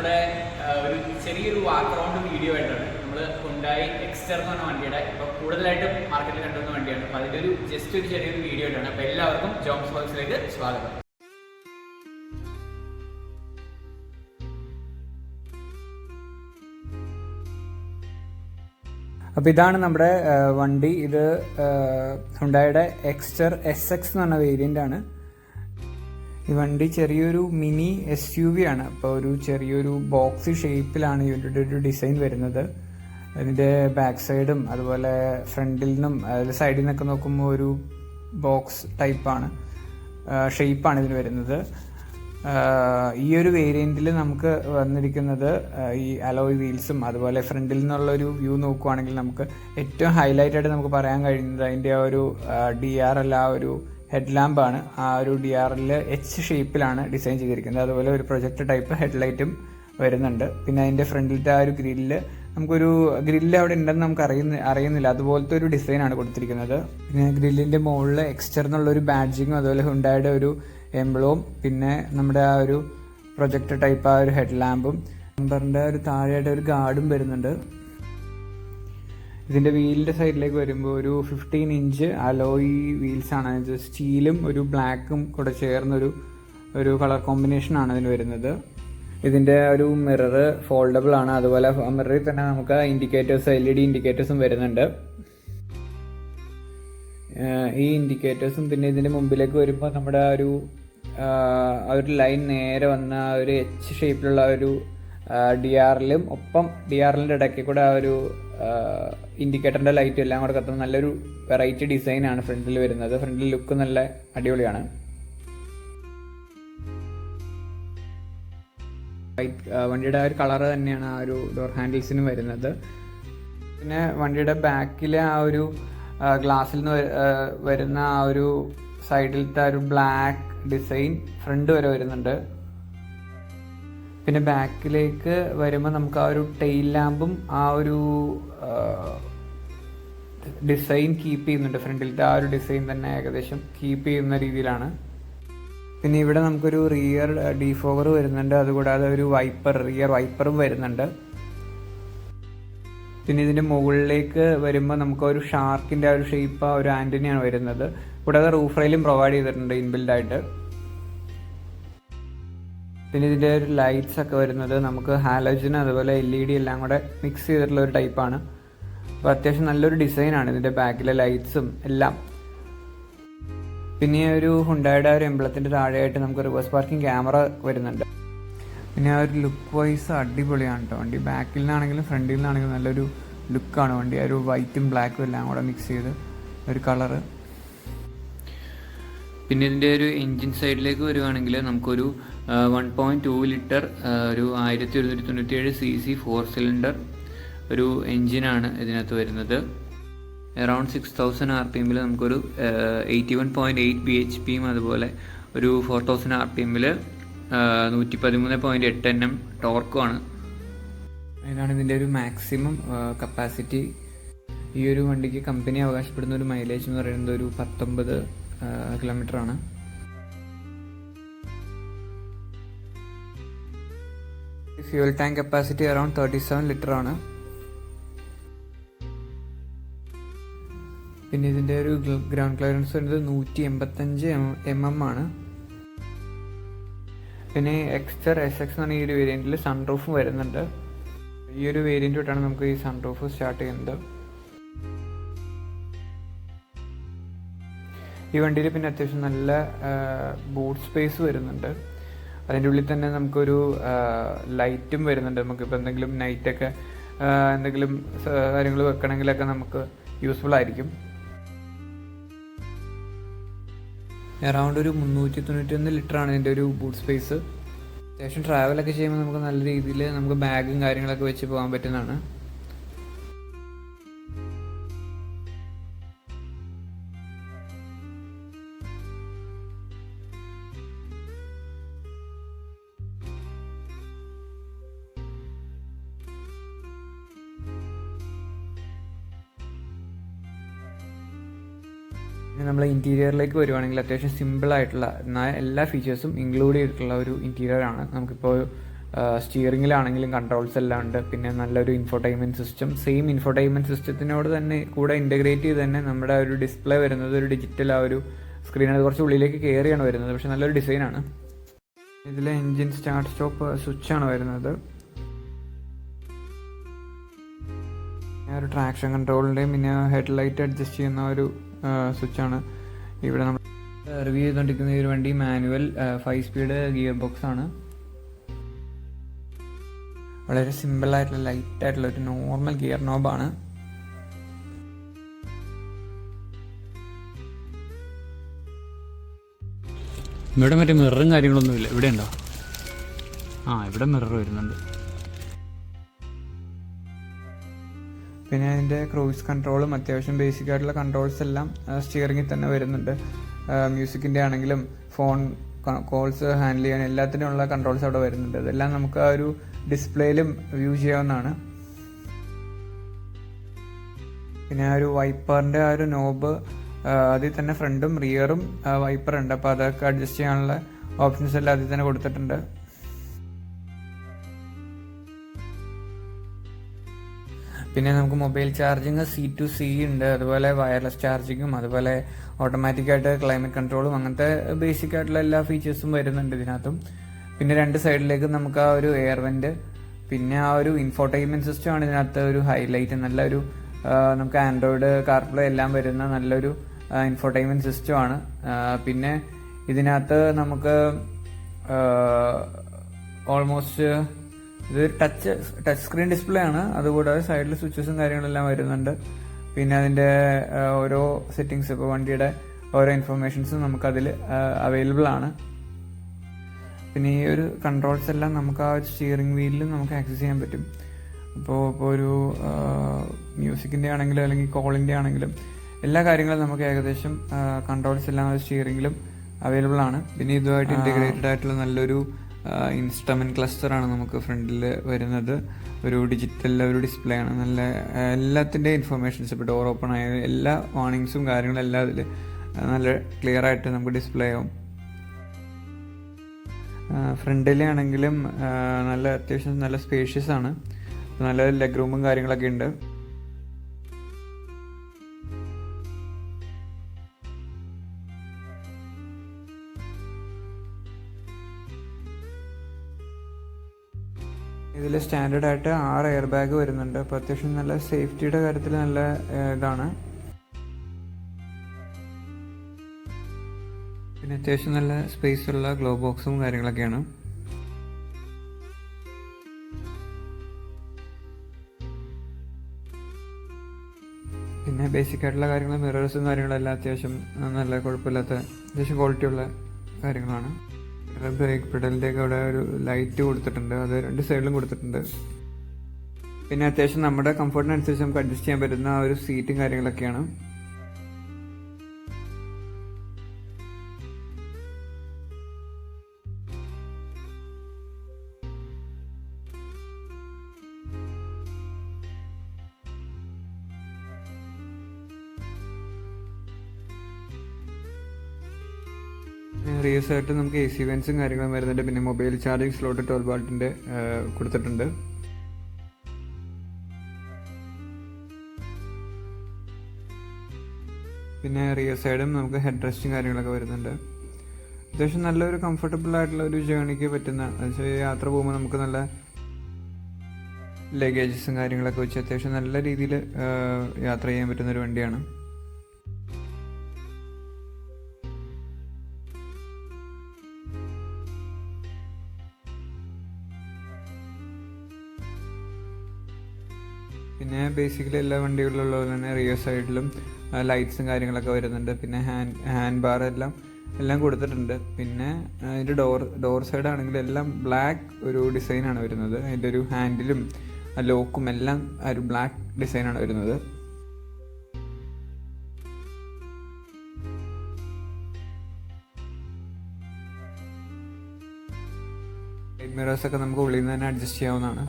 നമ്മുടെ ഒരു ചെറിയൊരു വാക്ക് റൗണ്ട് വീഡിയോ ആയിട്ടാണ് നമ്മൾ ഉണ്ടായി എക്സ്റ്റർ എന്ന് പറഞ്ഞ വണ്ടിയുടെ ഇപ്പോൾ കൂടുതലായിട്ടും മാർക്കറ്റിൽ കണ്ടുവന്ന വണ്ടിയാണ്. അപ്പോൾ അതിന്റെ ഒരു ജസ്റ്റ് ഒരു ചെറിയൊരു വീഡിയോ ആയിട്ടാണ്. അപ്പോൾ എല്ലാവർക്കും ജോംസ് ബോക്സിലേക്ക് സ്വാഗതം. അപ്പോൾ ഇതാണ് നമ്മുടെ വണ്ടി. ഇത് ഹുണ്ടായുടെ എക്സ്റ്റർ എസ് എക്സ് എന്ന് പറഞ്ഞ വേരിയന്റ് ആണ്. ഈ വണ്ടി ചെറിയൊരു മിനി എസ് യു വി ആണ്. അപ്പോൾ ഒരു ചെറിയൊരു ബോക്സ് ഷേപ്പിലാണ് ഇവരുടെ ഒരു ഡിസൈൻ വരുന്നത്. അതിന്റെ ബാക്ക് സൈഡും അതുപോലെ ഫ്രണ്ടിൽ നിന്നും അതിൽ സൈഡിൽ നിന്നൊക്കെ നോക്കുമ്പോൾ ഒരു ബോക്സ് ടൈപ്പാണ് ഷേപ്പാണ് ഇതിന് വരുന്നത്. ഈ ഒരു വേരിയന്റിൽ നമുക്ക് വന്നിരിക്കുന്നത് ഈ അലോയ് വീൽസും അതുപോലെ ഫ്രണ്ടിൽ നിന്നുള്ള ഒരു വ്യൂ നോക്കുവാണെങ്കിൽ നമുക്ക് ഏറ്റവും ഹൈലൈറ്റ് ആയിട്ട് നമുക്ക് പറയാൻ കഴിയുന്നത് അതിന്റെ ആ ഒരു ഡി ആർ അല്ല ഒരു ഹെഡ് ലാമ്പാണ് ആ ഒരു ഡി ആർ എൽ എച്ച് ഷേപ്പിലാണ് ഡിസൈൻ ചെയ്തിരിക്കുന്നത്. അതുപോലെ ഒരു പ്രൊജക്ട് ടൈപ്പ് ഹെഡ്ലൈറ്റും വരുന്നുണ്ട്. പിന്നെ അതിന്റെ ഫ്രണ്ടിലത്തെ ആ ഒരു ഗ്രില്ല് നമുക്കൊരു ഗ്രില്ല് അവിടെ ഉണ്ടെന്ന് നമുക്ക് അറിയുന്ന അറിയുന്നില്ല. അതുപോലത്തെ ഒരു ഡിസൈനാണ് കൊടുത്തിരിക്കുന്നത്. പിന്നെ ഗ്രില്ലിന്റെ മുകളിൽ എക്സ്റ്റർ എന്നുള്ള ഒരു ബാഡ്ജിങ്ങും അതുപോലെ ഹുണ്ടായുടെ ഒരു എംബ്ലവും പിന്നെ നമ്മുടെ ആ ഒരു പ്രൊജക്ട് ടൈപ്പ് ആ ഒരു ഹെഡ് ലാമ്പും നമ്പറിന്റെ ഒരു താഴെയായിട്ട് ഒരു ഗാർഡും വരുന്നുണ്ട്. ഇതിന്റെ വീലിന്റെ സൈഡിലേക്ക് വരുമ്പോൾ ഒരു ഫിഫ്റ്റീൻ ഇഞ്ച് അലോയി വീൽസ് ആണ്. ഇത് സ്റ്റീലും ഒരു ബ്ലാക്കും കൂടെ ചേർന്നൊരു ഒരു കളർ കോമ്പിനേഷൻ ആണ് ഇതിന് വരുന്നത്. ഇതിന്റെ ഒരു മിറർ ഫോൾഡബിൾ ആണ്. അതുപോലെ മിററിൽ തന്നെ നമുക്ക് ഇൻഡിക്കേറ്റേഴ്സ് എൽ ഇ ഡി ഇൻഡിക്കേറ്റേഴ്സും വരുന്നുണ്ട്. ഈ ഇൻഡിക്കേറ്റേഴ്സും പിന്നെ ഇതിന്റെ മുമ്പിലേക്ക് വരുമ്പോൾ നമ്മുടെ ഒരു ഒരു ലൈൻ നേരെ വന്ന ഒരു എച്ച് ഷേപ്പിലുള്ള ഒരു ഡി ആറിലും ഒപ്പം ഡി ആറിലിന്റെ ഇടയ്ക്ക് കൂടെ ആ ഒരു ഇൻഡിക്കേറ്ററിന്റെ ലൈറ്റും എല്ലാം കൂടെ കത്തുന്ന നല്ലൊരു വെറൈറ്റി ഡിസൈനാണ് ഫ്രണ്ടിൽ വരുന്നത്. ഫ്രണ്ടിൽ ലുക്ക് നല്ല അടിപൊളിയാണ്. വണ്ടിയുടെ ആ ഒരു കളറ് തന്നെയാണ് ആ ഒരു ഡോർ ഹാൻഡിൽസിനും വരുന്നത്. പിന്നെ വണ്ടിയുടെ ബാക്കിലെ ആ ഒരു ഗ്ലാസ്സിൽ നിന്ന് വരുന്ന ആ ഒരു സൈഡിലത്തെ ആ ഒരു ബ്ലാക്ക് ഡിസൈൻ ഫ്രണ്ട് വരെ വരുന്നുണ്ട്. പിന്നെ ബാക്കിലേക്ക് വരുമ്പോൾ നമുക്ക് ആ ഒരു ടെയിൽ ലാമ്പും ആ ഒരു ഡിസൈൻ കീപ്പ് ചെയ്യുന്നുണ്ട് ഫ്രണ്ടിലത്തെ ആ ഒരു ഡിസൈൻ തന്നെ ഏകദേശം കീപ്പ് ചെയ്യുന്ന രീതിയിലാണ്. പിന്നെ ഇവിടെ നമുക്കൊരു റിയർ ഡിഫോഗർ വരുന്നുണ്ട്. അതുകൂടാതെ ഒരു വൈപ്പർ റിയർ വൈപ്പറും വരുന്നുണ്ട്. പിന്നെ ഇതിന്റെ മുകളിലേക്ക് വരുമ്പോൾ നമുക്ക് ഒരു ഷാർക്കിന്റെ ആ ഒരു ഷേപ്പ് ആ ഒരു ആന്റണിയാണ് വരുന്നത്. കൂടാതെ റൂഫ് റെയിലും പ്രൊവൈഡ് ചെയ്തിട്ടുണ്ട് ഇൻബിൽഡ് ആയിട്ട്. പിന്നെ ഇതിന്റെ ഒരു ലൈറ്റ്സ് ഒക്കെ വരുന്നത് നമുക്ക് ഹാലോജൻ അതുപോലെ എൽ ഇ ഡി എല്ലാം കൂടെ മിക്സ് ചെയ്തിട്ടുള്ള ഒരു ടൈപ്പാണ് അപ്പോൾ അത്യാവശ്യം നല്ലൊരു ഡിസൈനാണ് ഇതിന്റെ ബാക്കിലെ ലൈറ്റ്സും എല്ലാം. പിന്നെ ഒരു ഹുണ്ടായുടെ ഒരു എംബ്ലത്തിന്റെ താഴെയായിട്ട് നമുക്ക് റിവേഴ്സ് പാർക്കിംഗ് ക്യാമറ വരുന്നുണ്ട്. പിന്നെ ആ ഒരു ലുക്ക് വൈസ് അടിപൊളിയാണ് കേട്ടോ വണ്ടി ബാക്കിൽ നിന്നാണെങ്കിലും ഫ്രണ്ടിൽ നിന്നാണെങ്കിലും നല്ലൊരു ലുക്കാണ് വണ്ടി. ആ ഒരു വൈറ്റും ബ്ലാക്കും എല്ലാം കൂടെ മിക്സ് ചെയ്ത് ഒരു കളറ് പിന്നെ ഇതിന്റെ ഒരു എൻജിൻ സൈഡിലേക്ക് വരുവാണെങ്കിൽ നമുക്കൊരു വൺ പോയിന്റ് ടു ലിറ്റർ ഒരു ആയിരത്തി ഒരുന്നൂറ്റി തൊണ്ണൂറ്റി ഏഴ് സി സി ഫോർ സിലിണ്ടർ ഒരു എൻജിനാണ് ഇതിനകത്ത് വരുന്നത്. Around six thousand R P എമ്മിൽ നമുക്കൊരു eighty one point eight B H പിയും അതുപോലെ ഒരു ഫോർ തൗസൻഡ് ആർ പി എമ്മിൽ നൂറ്റി പതിമൂന്ന് പോയിന്റ് എട്ട് എൻ എം ടോർക്കുമാണ് ഇതാണ് ഇതിന്റെ ഒരു മാക്സിമം കപ്പാസിറ്റി ഈ ഒരു വണ്ടിക്ക് കമ്പനി അവകാശപ്പെടുന്ന ഒരു മൈലേജ് എന്ന് പറയുന്നത് ഒരു പത്തൊമ്പത് kilometre fuel tank capacity around thirty seven litre ആണ്. പിന്നെ ഇതിന്റെ ഒരു ഗ്രൗണ്ട് ക്ലിയറൻസ് വരുന്നത് നൂറ്റി എൺപത്തഞ്ച് എം എം ആണ്. പിന്നെ എക്സ്റ്റർ എസ് എക്സ് എന്ന് ഈ ഒരു വേരിയന്റിൽ സൺറൂഫും വരുന്നുണ്ട്. ഈ ഒരു വേരിയന്റ് തൊട്ടാണ് നമുക്ക് ഈ സൺറൂഫ് സ്റ്റാർട്ട് ചെയ്യുന്നത്. ഈ വണ്ടിയിൽ പിന്നെ അത്യാവശ്യം നല്ല ബൂട്ട് സ്പേസ് വരുന്നുണ്ട്. അതിന്റെ ഉള്ളിൽ തന്നെ നമുക്കൊരു ലൈറ്റും വരുന്നുണ്ട്. നമുക്കിപ്പോൾ എന്തെങ്കിലും നൈറ്റൊക്കെ എന്തെങ്കിലും കാര്യങ്ങൾ വെക്കണമെങ്കിലൊക്കെ നമുക്ക് യൂസ്ഫുൾ ആയിരിക്കും. അറൗണ്ട് ഒരു മുന്നൂറ്റി ഒന്ന് ലിറ്ററാണ് ഇതിന്റെ ഒരു ബൂട്ട് സ്പേസ് അത്യാവശ്യം ട്രാവലൊക്കെ ചെയ്യുമ്പോൾ നമുക്ക് നല്ല രീതിയിൽ നമുക്ക് ബാഗും കാര്യങ്ങളൊക്കെ വെച്ച് പോകാൻ പറ്റുന്നതാണ്. ഇന്റീരിയറിലേക്ക് വരുവാണെങ്കിൽ അത്യാവശ്യം സിമ്പിളായിട്ടുള്ള എന്നാൽ എല്ലാ ഫീച്ചേഴ്സും ഇൻക്ലൂഡ് ചെയ്തിട്ടുള്ള ഒരു ഇന്റീരിയർ ആണ്. നമുക്കിപ്പോൾ സ്റ്റിയറിങ്ങിലാണെങ്കിലും കൺട്രോൾസ് എല്ലാം ഉണ്ട്. പിന്നെ നല്ലൊരു ഇൻഫോർടൈൻമെന്റ് സിസ്റ്റം സെയിം ഇൻഫോർടൈൻമെന്റ് സിസ്റ്റത്തിനോട് തന്നെ കൂടെ ഇന്റഗ്രേറ്റ് ചെയ്ത് തന്നെ നമ്മുടെ ഒരു ഡിസ്പ്ലേ വരുന്നത് ഒരു ഡിജിറ്റൽ ആ ഒരു സ്ക്രീനാണ് കുറച്ച് ഉള്ളിലേക്ക് കയറിയാണ് വരുന്നത്. പക്ഷെ നല്ലൊരു ഡിസൈനാണ് ഇതിൽ എൻജിൻ സ്റ്റാർട്ട് സ്റ്റോപ്പ് സ്വിച്ച് ആണ് വരുന്നത്. ഒരു ട്രാക്ഷൻ കൺട്രോളിന്റെയും പിന്നെ ഹെഡ് ലൈറ്റ് അഡ്ജസ്റ്റ് ചെയ്യുന്ന ഒരു സ്വിച്ചാണ് ഇവിടെ നമ്മൾ റിവ്യൂ ചെയ്തുകൊണ്ടിരിക്കുന്ന ഒരു വണ്ടി manual five speed gear box ആണ്. വളരെ സിമ്പിൾ ആയിട്ടുള്ള ലൈറ്റ് ആയിട്ടുള്ള ഒരു നോർമൽ ഗിയർ നോബാണ് ഇവിടെ മറ്റേ മിററും കാര്യങ്ങളൊന്നുമില്ല. ഇവിടെ ഉണ്ടോ ആ ഇവിടെ മിറർ വരുന്നുണ്ട്. പിന്നെ അതിന്റെ ക്രൂസ് കൺട്രോളും അത്യാവശ്യം ബേസിക് ആയിട്ടുള്ള കൺട്രോൾസ് എല്ലാം സ്റ്റിയറിങ്ങിൽ തന്നെ വരുന്നുണ്ട്. മ്യൂസിക്കിന്റെ ആണെങ്കിലും ഫോൺ കോൾസ് ഹാൻഡിൽ ചെയ്യാൻ എല്ലാത്തിനുമുള്ള കൺട്രോൾസ് അവിടെ വരുന്നുണ്ട്. അതെല്ലാം നമുക്ക് ആ ഒരു ഡിസ്പ്ലേയിലും വ്യൂ ചെയ്യാവുന്നതാണ്. പിന്നെ ആ ഒരു വൈപ്പറിന്റെ ആ ഒരു നോബ് അതിൽ തന്നെ ഫ്രണ്ടും റിയറും വൈപ്പർ ഉണ്ട്. അപ്പോൾ അതൊക്കെ അഡ്ജസ്റ്റ് ചെയ്യാനുള്ള ഓപ്ഷൻസ് എല്ലാം അതിൽ തന്നെ കൊടുത്തിട്ടുണ്ട്. പിന്നെ നമുക്ക് mobile charging C to C ഉണ്ട്. അതുപോലെ വയർലെസ് ചാർജിങ്ങും അതുപോലെ ഓട്ടോമാറ്റിക്കായിട്ട് ക്ലൈമറ്റ് കൺട്രോളും അങ്ങനത്തെ ബേസിക് ആയിട്ടുള്ള എല്ലാ ഫീച്ചേഴ്സും വരുന്നുണ്ട് ഇതിനകത്തും. പിന്നെ രണ്ട് സൈഡിലേക്ക് നമുക്ക് ആ ഒരു എയർ വെന്റ് പിന്നെ ആ ഒരു ഇൻഫോർടൈൻമെന്റ് സിസ്റ്റം ആണ് ഇതിനകത്ത് ഒരു ഹൈലൈറ്റ് നല്ലൊരു നമുക്ക് ആൻഡ്രോയിഡ് കാർപ്ലേ എല്ലാം വരുന്ന നല്ലൊരു ഇൻഫോർടൈൻമെന്റ് സിസ്റ്റമാണ് പിന്നെ ഇതിനകത്ത് നമുക്ക് ഓൾമോസ്റ്റ് ഇത് ടച്ച് ടച്ച് സ്ക്രീൻ ഡിസ്പ്ലേ ആണ്. അതുകൂടാതെ സൈഡിൽ സ്വിച്ചസും കാര്യങ്ങളെല്ലാം വരുന്നുണ്ട്. പിന്നെ അതിന്റെ ഓരോ സെറ്റിങ്സ് ഇപ്പോൾ വണ്ടിയുടെ ഓരോ ഇൻഫർമേഷൻസും നമുക്കതിൽ അവൈലബിൾ ആണ്. പിന്നെ ഈ ഒരു കൺട്രോൾസ് എല്ലാം നമുക്ക് ആ സ്റ്റിയറിംഗ് വീലിൽ നമുക്ക് ആക്സസ് ചെയ്യാൻ പറ്റും. അപ്പോൾ ഇപ്പോൾ ഒരു മ്യൂസിക്കിന്റെ ആണെങ്കിലും അല്ലെങ്കിൽ കോളിന്റെ ആണെങ്കിലും എല്ലാ കാര്യങ്ങളും നമുക്ക് ഏകദേശം കൺട്രോൾസ് എല്ലാം സ്റ്റിയറിംഗിലും അവൈലബിൾ ആണ്. പിന്നെ ഇതുമായിട്ട് ഇന്റഗ്രേറ്റഡ് ആയിട്ടുള്ള നല്ലൊരു ഇൻസ്ട്രുമെന്റ് ക്ലസ്റ്ററാണ് നമുക്ക് ഫ്രണ്ടിൽ വരുന്നത്. ഒരു ഡിജിറ്റൽ ഒരു ഡിസ്പ്ലേ ആണ്. നല്ല എല്ലാത്തിന്റെ ഇൻഫർമേഷൻസ് ഇപ്പോൾ ഡോർ ഓപ്പൺ ആയ എല്ലാ വാണിങ്സും കാര്യങ്ങളും എല്ലാം അതിൽ നല്ല ക്ലിയർ ആയിട്ട് നമുക്ക് ഡിസ്പ്ലേ ആവും. ഫ്രണ്ടിലാണെങ്കിലും നല്ല അത്യാവശ്യം നല്ല സ്പേഷ്യസ് ആണ്. നല്ല ലെഗ് റൂമും കാര്യങ്ങളൊക്കെ ഉണ്ട്. ഇതിൽ സ്റ്റാൻഡേർഡ് ആയിട്ട് ആറ് എയർ ബാഗ് വരുന്നുണ്ട്. അപ്പോൾ അത്യാവശ്യം നല്ല സേഫ്റ്റിയുടെ കാര്യത്തിൽ നല്ല ഇതാണ്. പിന്നെ അത്യാവശ്യം നല്ല സ്പേസ് ഉള്ള ഗ്ലോ ബോക്സും കാര്യങ്ങളൊക്കെയാണ്. പിന്നെ ബേസിക് ആയിട്ടുള്ള കാര്യങ്ങൾ മിറേഴ്സും കാര്യങ്ങളെല്ലാം അത്യാവശ്യം നല്ല കുഴപ്പമില്ലാത്ത അത്യാവശ്യം ക്വാളിറ്റി ഉള്ള കാര്യങ്ങളാണ്. ബ്രേക്ക് പെഡലിന്റെയൊക്കെ അവിടെ ഒരു ലൈറ്റ് കൊടുത്തിട്ടുണ്ട്. അത് രണ്ട് സൈഡിലും കൊടുത്തിട്ടുണ്ട്. പിന്നെ അത്യാവശ്യം നമ്മുടെ കംഫർട്ടിനനുസരിച്ച് നമുക്ക് അഡ്ജസ്റ്റ് ചെയ്യാൻ പറ്റുന്ന ഒരു സീറ്റും കാര്യങ്ങളൊക്കെയാണ്. റിയേഴ്സ് ആയിട്ട് നമുക്ക് എ സി വെൻസും കാര്യങ്ങളും വരുന്നുണ്ട്. പിന്നെ മൊബൈൽ ചാർജിങ് സ്ലോട്ട് ട്വൽവ് വാൾട്ടിന്റെ കൊടുത്തിട്ടുണ്ട്. പിന്നെ റിയർ സൈഡും നമുക്ക് ഹെഡ് റെസ്റ്റും കാര്യങ്ങളൊക്കെ വരുന്നുണ്ട്. അത്യാവശ്യം നല്ലൊരു കംഫർട്ടബിൾ ആയിട്ടുള്ള ഒരു ജേണിക്ക് പറ്റുന്ന വെച്ചാൽ യാത്ര പോകുമ്പോൾ നമുക്ക് നല്ല ലഗേജസും കാര്യങ്ങളൊക്കെ വെച്ച് അത്യാവശ്യം നല്ല രീതിയിൽ യാത്ര ചെയ്യാൻ പറ്റുന്ന ഒരു വണ്ടിയാണ്. പിന്നെ ബേസിക്കലി എല്ലാ വണ്ടികളിലുള്ള പോലെ തന്നെ റിയർ സൈഡിലും ലൈറ്റ്സും കാര്യങ്ങളൊക്കെ വരുന്നുണ്ട്. പിന്നെ ഹാൻഡ് ഹാൻഡ് ബാർ എല്ലാം എല്ലാം കൊടുത്തിട്ടുണ്ട്. പിന്നെ അതിന്റെ ഡോർ ഡോർ സൈഡ് ആണെങ്കിൽ എല്ലാം ബ്ലാക്ക് ഒരു ഡിസൈനാണ് വരുന്നത്. അതിന്റെ ഒരു ഹാൻഡിലും ലോക്കും എല്ലാം ഒരു ബ്ലാക്ക് ഡിസൈനാണ് വരുന്നത്. മിറേഴ്സൊക്കെ നമുക്ക് ഉള്ളിൽ നിന്ന് തന്നെ അഡ്ജസ്റ്റ് ചെയ്യാവുന്നതാണ്.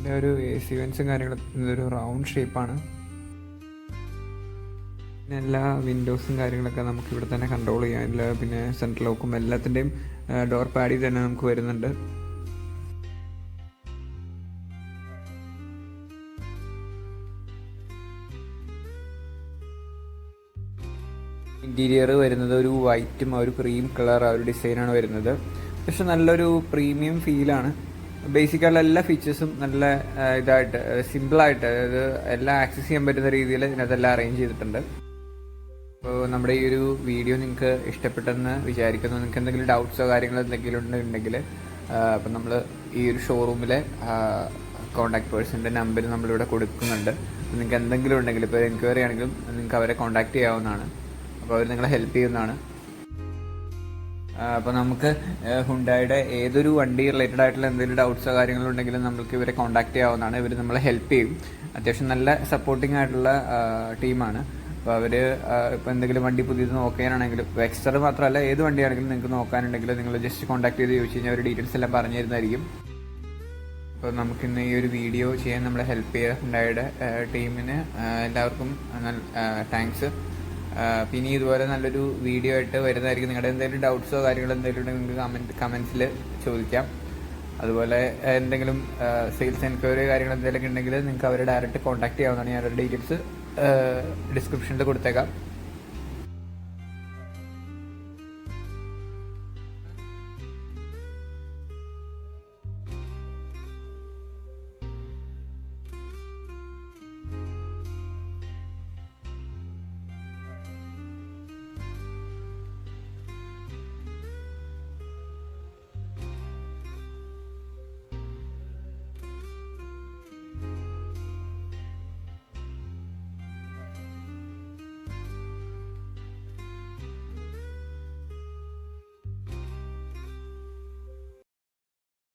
ഇതിന്റെ ഒരു എ സി വെൻസും കാര്യങ്ങളും ഇതൊരു റൗണ്ട് ഷേപ്പാണ് പിന്നെ എല്ലാ വിൻഡോസും കാര്യങ്ങളൊക്കെ നമുക്ക് ഇവിടെ തന്നെ കൺട്രോൾ ചെയ്യാം. എല്ലാ പിന്നെ സെൻട്രൽ ലോക്കും എല്ലാത്തിന്റെയും ഡോർ പാഡിൽ തന്നെ നമുക്ക് വരുന്നുണ്ട്. ഇന്റീരിയർ വരുന്നത് ഒരു വൈറ്റും ഒരു ക്രീം കളർ ആ ഒരു ഡിസൈനാണ് വരുന്നത്. പക്ഷെ നല്ലൊരു പ്രീമിയം ഫീലാണ് ബേസിക്കായിട്ടുള്ള എല്ലാ ഫീച്ചേഴ്സും നല്ല ഇതായിട്ട് സിമ്പിളായിട്ട് അതായത് എല്ലാം ആക്സസ് ചെയ്യാൻ പറ്റുന്ന രീതിയിൽ ഇതിനകത്തെല്ലാം അറേഞ്ച് ചെയ്തിട്ടുണ്ട്. അപ്പോൾ നമ്മുടെ ഈ ഒരു വീഡിയോ നിങ്ങൾക്ക് ഇഷ്ടപ്പെട്ടെന്ന് വിചാരിക്കുന്നു. നിങ്ങൾക്ക് എന്തെങ്കിലും ഡൗട്ട്സോ കാര്യങ്ങളോ എന്തെങ്കിലും ഉണ്ടെങ്കിൽ അപ്പം നമ്മൾ ഈ ഒരു ഷോറൂമിലെ കോൺടാക്ട് പേഴ്സന്റെ നമ്പർ നമ്മളിവിടെ കൊടുക്കുന്നുണ്ട്. നിങ്ങൾക്ക് എന്തെങ്കിലും ഉണ്ടെങ്കിൽ ഇപ്പോൾ എൻക്വയറി ആണെങ്കിലും നിങ്ങൾക്ക് അവരെ കോൺടാക്ട് ചെയ്യാവുന്നതാണ്. അപ്പോൾ അവർ നിങ്ങളെ ഹെൽപ്പ് ചെയ്യുന്നതാണ്. അപ്പോൾ നമുക്ക് ഹുണ്ടായുടെ ഏതൊരു വണ്ടി റിലേറ്റഡ് ആയിട്ടുള്ള എന്തെങ്കിലും ഡൗട്ട്സോ കാര്യങ്ങളോ ഉണ്ടെങ്കിലും നമുക്ക് ഇവരെ കോൺടാക്ട് ചെയ്യാവുന്നതാണ്. ഇവർ നമ്മളെ ഹെൽപ്പ് ചെയ്യും. അത്യാവശ്യം നല്ല സപ്പോർട്ടിംഗ് ആയിട്ടുള്ള ടീമാണ്. അപ്പോൾ അവർ ഇപ്പോൾ എന്തെങ്കിലും വണ്ടി പുതിയത് നോക്കാനാണെങ്കിലും ഇപ്പോൾ എക്സ്റ്റർ മാത്രമല്ല ഏത് വണ്ടിയാണെങ്കിലും നിങ്ങൾക്ക് നോക്കാനുണ്ടെങ്കിൽ നിങ്ങൾ ജസ്റ്റ് കോൺടാക്ട് ചെയ്ത് ചോദിച്ചു കഴിഞ്ഞാൽ അവർ ഡീറ്റെയിൽസ് എല്ലാം പറഞ്ഞു തരുന്നതായിരിക്കും അപ്പോൾ നമുക്കിന്ന് ഈ ഒരു വീഡിയോ ചെയ്യാൻ നമ്മളെ ഹെൽപ്പ് ചെയ്ത ഹുണ്ടായുടെ ടീമിന് എല്ലാവർക്കും താങ്ക്സ് പിന്നെ ഇതുപോലെ നല്ലൊരു വീഡിയോ ആയിട്ട് വരുന്നതായിരിക്കും. നിങ്ങളുടെ എന്തെങ്കിലും ഡൗട്ട്സോ കാര്യങ്ങളോ എന്തെങ്കിലും ഉണ്ടെങ്കിൽ നിങ്ങൾക്ക് കമന്റ് കമൻസിൽ ചോദിക്കാം. അതുപോലെ എന്തെങ്കിലും സെയിൽസ് എൻക്വയറി കാര്യങ്ങൾ എന്തെങ്കിലും ഉണ്ടെങ്കിൽ നിങ്ങൾക്ക് അവരെ ഡയറക്റ്റ് കോൺടാക്ട് ചെയ്യാവുന്നതാണ്. ഞാൻ അവരുടെ ഡീറ്റെയിൽസ് ഡിസ്ക്രിപ്ഷനിൽ കൊടുത്തേക്കാം.